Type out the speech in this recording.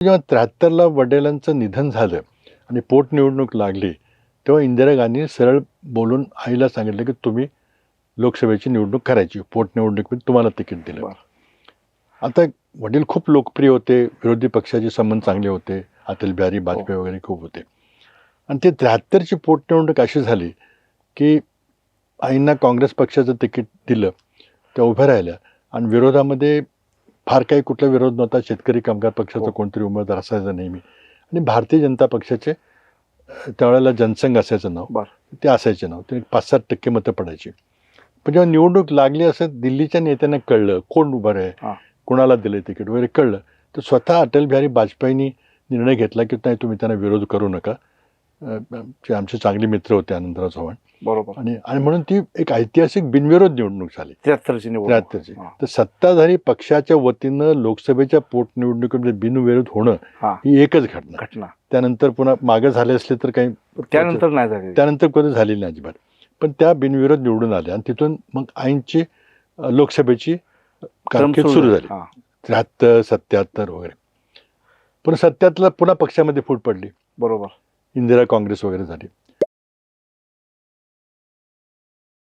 जेव्हा त्र्याहत्तरला वडिलांचं निधन झालं आणि पोटनिवडणूक लागली तेव्हा इंदिरा गांधींनी सरळ बोलून आईला सांगितलं की तुम्ही लोकसभेची निवडणूक करायची पोटनिवडणुकीत तुम्हाला तिकीट दिलं. आता वडील खूप लोकप्रिय होते विरोधी पक्षाचे संबंध चांगले होते अटल बिहारी वाजपेयी वगैरे खूप होते. आणि ते त्र्याहत्तरची पोटनिवडणूक अशी झाली की आईंना काँग्रेस पक्षाचं तिकीट दिलं त्या उभ्या राहिल्या आणि विरोधामध्ये फार काही कुठला विरोध नव्हता. शेतकरी कामगार पक्षाचा हो. कोणतरी उमेदवार असायचा नेहमी. आणि भारतीय जनता पक्षाचे त्यावेळेला जनसंघ असायचं नाव. ते असायचे नाव. ते पाच सात टक्के मतं पडायची. पण जेव्हा निवडणूक लागली असं दिल्लीच्या नेत्यांना कळलं कोण उभं. आहे कोणाला दिलं तिकीट वगैरे कळलं तर स्वतः अटल बिहारी वाजपेयींनी निर्णय घेतला की नाही तुम्ही त्यांना विरोध करू नका. आमचे चांगले मित्र होते आनंदराव चव्हाण. बरोबर. आणि आणि म्हणून ती एक ऐतिहासिक बिनविरोध निवडणूक झाली. त्र्याहत्तरची त्र्याहत्तरची. हा. तर सत्ताधारी पक्षाच्या वतीनं लोकसभेच्या पोटनिवडणुकीमध्ये बिनविरोध होणं हा. ही एकच घटना. घटना. त्यानंतर पुन्हा मागे झाले असले तर काही त्यानंतर नाही झाली त्यानंतर कधी झालेली नाही अजिबात. पण त्या बिनविरोध निवडून आल्या आणि तिथून मग अ, लोकसभेची कारकीर्द सुरू झाली. हा, त्र्याहत्तर सत्याहत्तर वगैरे. पण सत्याहत्तरला पुन्हा पक्षामध्ये फूट पडली. बरोबर. इंदिरा काँग्रेस वगैरे झाली.